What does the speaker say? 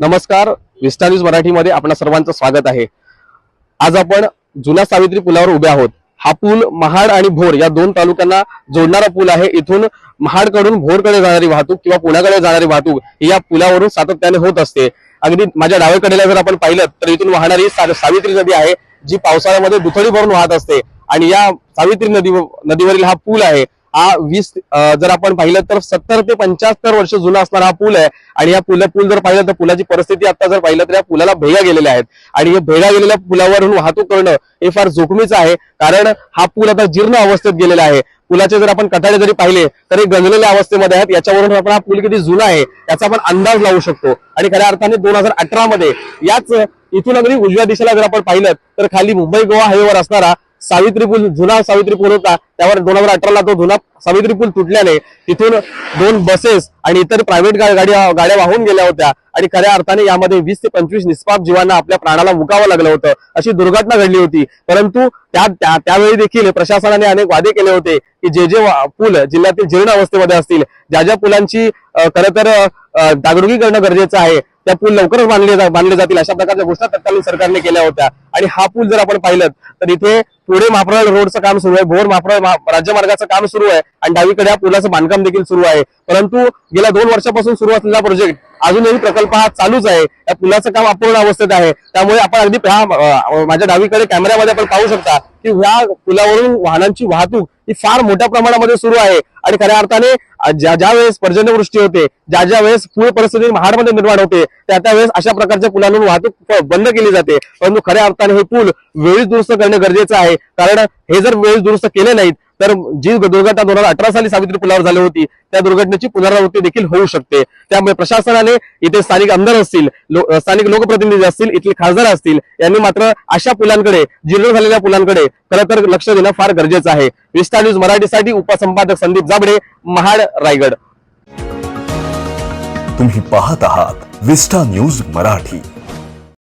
नमस्कार विस्टा न्यूज मराठीमध्ये आपणा सर्वांचं स्वागत आहे. आज आपण जुन्या सावित्री पुलावर उभे आहोत. हा पूल महाड आणि भोर या दोन तालुक्यांना जोडणारा पूल आहे. इथून महाडकडून भोरकडे जाणारी वाहतूक किंवा पुण्याकडे जाणारी वाहतूक ही या पुलावरून सातत्याने होत असते. अगदी माझ्या डाव्याकडेला जर आपण पाहिलं तर इथून वाहणारी सा- सावित्री नदी आहे जी पावसाळ्यामध्ये दुथडी भरून वाहत असते. आणि या सावित्री नदी नदीवरील हा पूल आहे. हा वीस जर आपण पाहिलं तर सत्तर ते पंच्याहत्तर वर्ष जुना असणारा हा पूल आहे. आणि या पुल पूल जर पाहिलं तर पुलाची परिस्थिती आता जर पाहिलं तर या पुलाला भेगा गेलेल्या आहेत. आणि हे भेगा गेलेल्या पुलावरून वाहतूक करणं हे फार जोखमीचं आहे. कारण हा पूल आता जीर्ण अवस्थेत गेलेला आहे. पुलाचे जर आपण कठाडे जरी पाहिले तर हे गंजलेल्या अवस्थेमध्ये आहेत. याच्यावरून आपण हा पूल किती जुना आहे याचा आपण अंदाज लावू शकतो. आणि खऱ्या अर्थाने दोन हजार अठरा मध्ये याच इथून अगदी उजव्या दिशेला जर आपण पाहिलं तर खाली मुंबई गोवा हायवेवर असणारा सावित्री पूल जुना सावित्री पूल होता त्यावर दोन हजार अठराला तो जुना सावित्री पूल तुटल्याने तिथून दोन बसेस आणि इतर प्रायव्हेट गाड्या गाड्या वाहून गेल्या होत्या. आणि खऱ्या अर्थाने यामध्ये वीस ते पंचवीस निष्पाप जीवांना आपल्या प्राणाला मुकावं लागलं होतं. अशी दुर्घटना घडली होती. परंतु त्या त्या- त्यावेळी देखील प्रशासनाने अनेक वादे केले होते की जे जे पूल जिल्ह्यातील जीर्ण अवस्थेमध्ये असतील ज्या ज्या पुलांची खरं तर जागृती करणं गरजेचं आहे त्या पूल लवकरच बांधले बांधले जातील अशा प्रकारच्या घोषणा तत्कालीन सरकारने केल्या होत्या. आणि हा पूल जर आपण पाहिलं तर इथे पुढे मापरळ रोडचं काम सुरू आहे भोर मापरळ राज्यमार्गाचं काम सुरू आहे आणि डावीकडे या पुलाचं बांधकाम देखील सुरू आहे. परंतु गेल्या दोन वर्षापासून सुरू असलेला प्रोजेक्ट अजूनही प्रकल्प हा चालूच आहे. या पुलाचं काम अपूर्ण अवस्थेत आहे. त्यामुळे आपण अगदी माझ्या डावीकडे कॅमेऱ्यामध्ये आपण पाहू शकता की ह्या पुलावरून वाहनांची वाहतूक ही फार मोठ्या प्रमाणामध्ये सुरू आहे. आणि खऱ्या अर्थाने ज्या ज्या वेळेस पर्जन्यवृष्टी होते ज्या ज्या वेळेस पूर परिस्थिती महाडमध्ये निर्माण होते त्या त्या वेळेस अशा प्रकारच्या पुलांवरून वाहतूक बंद केली जाते. परंतु खऱ्या अर्थाने हे पूल वेळीच दुरुस्त करणे गरजेचं आहे. कारण हे जर वेळीच दुरुस्त केले नाहीत तर जी दुर्घटना दोन हजार अठरा साली सावित्री पुलावर झाली होती त्या दुर्घटनेची पुनरावृत्ती देखील होऊ शकते. त्यामुळे प्रशासनाने इथे स्थानिक आमदार असतील लो- स्थानिक लोकप्रतिनिधी असतील इथले खासदार असतील यांनी मात्र अशा पुलांकडे जीर्ण झालेल्या पुलांकडे खरं तर लक्ष देणं फार गरजेचं आहे. विस्टा न्यूज मराठीसाठी उपसंपादक संदीप जाबडे महाड रायगड. तुम्ही पाहत आहात विस्टा न्यूज मराठी.